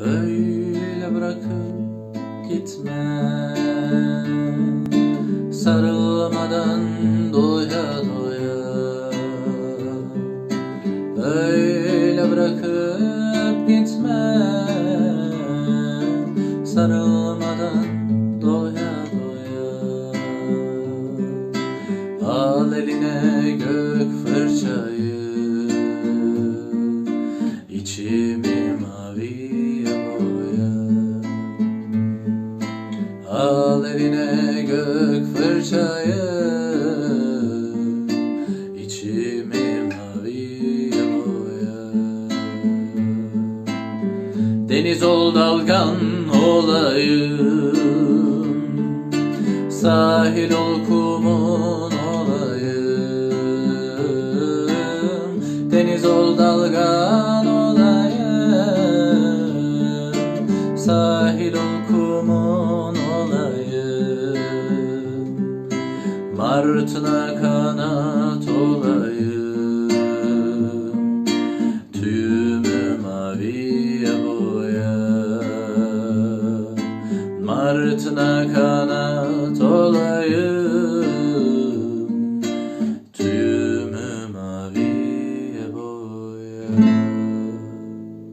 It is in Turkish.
Öyle bırakıp gitme. Sarılmadan doya doya. Öyle bırakıp gitme. Sarılmadan doya doya. Al eline gök fırçayı. İçimi Al eline gök fırçayı. İçimi maviye boya Deniz ol dalgan olayım. Sahil ol kumun olayım. Deniz ol dalgan Sahil ol kumun olayım Martına kanat olayım Tüyümü maviye boya. Martına kanat